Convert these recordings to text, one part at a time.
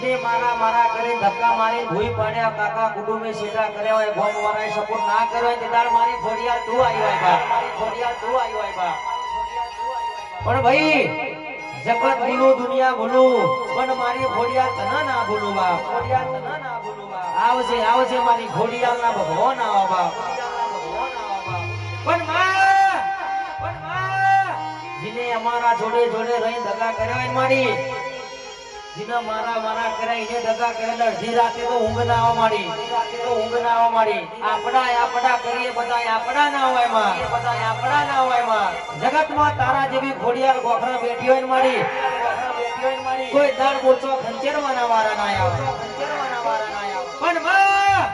જીને મારા મારા ઘરે ધક્કા મારી ભૂઈ પડ્યા. કાકા કુટુંબે સીધા કર્યા હોય ગોમ વાળાએ સપોર્ટ ના કર્યો, તે તાર મારી ખોડિયાર તું આવી હોય, બા. મારી ખોડિયાર તું આવી હોય બા પણ ભાઈ જગત ભૂલું દુનિયા ભૂલું, પણ મારી ખોડિયાર તને ના ભૂલું, બા. ખોડિયાર તને ના ભૂલું બા આવજે આવજે મારી ખોડિયાર ના ભગવાન આવા, બા. પણ માં જીને અમારા જોડે જોડે રહી દગા કર્યા મારી જીને મારા મારા કર્યા એને દગા કરેલા અડધી રાતે તો ઊંઘ ના આવવા માંડી. તો ઊંઘ ના આવવા માંડી. આપડા આપડા કરીએ બધા આપડા ના હોયમાં બધા આપડા ના હોયમાં જગતમાં તારા જેવી ઘોડિયાર ગોખરા બેઠી હોય મારી. કોઈ દાડ મોરચો ખંચેરવાના વારા ના આવે ખંચેરવાના વારા ના આવે પણ માં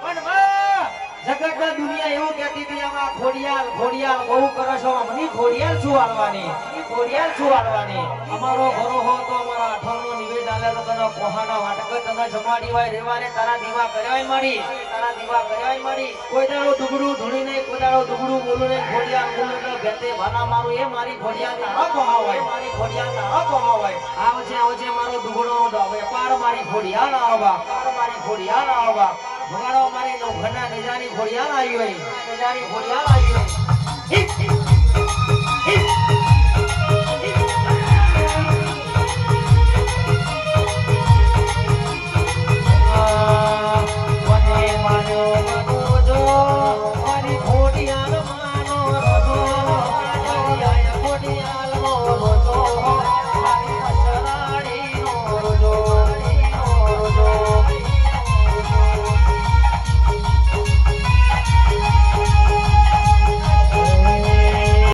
પણ માં જગતના દુનિયા એવું કહેતી હતી, આમાં ખોડિયાલ ખોડિયાલ બહુ કરો છો મને ખોડિયાલ શું હાલવાની? ઈ છુવાડવાની અમારો ઘરો હો તો અમારા અઠવાણનો નિવેદ આલે તો તને કોહાના વાટક તને જમાડી હોય, રેવાને તારા દીવા કર્યા મારી. તારા દીવા કર્યા હોય મારી. કોઈ દાડો દુગડું ધૂણી કોઈ દાડો દુગડું બોલું નહીં. ખોડિયાલ બોલું ભેતે ભાના મારું, એ મારી ખોડિયાલ તારા કોહા હોય. મારી ખોડિયાલ તારા કોહા હોય. આવજે આવજે, મારો દુગડો વેપાર મારી ખોડિયાલ આવવા. મારી ખોડિયાલ આવવા. ભગાડો મારી નોખના નેજાની ખોડિયાલ આવી હોય. નેજાની ખોડિયાલ આવી હોય.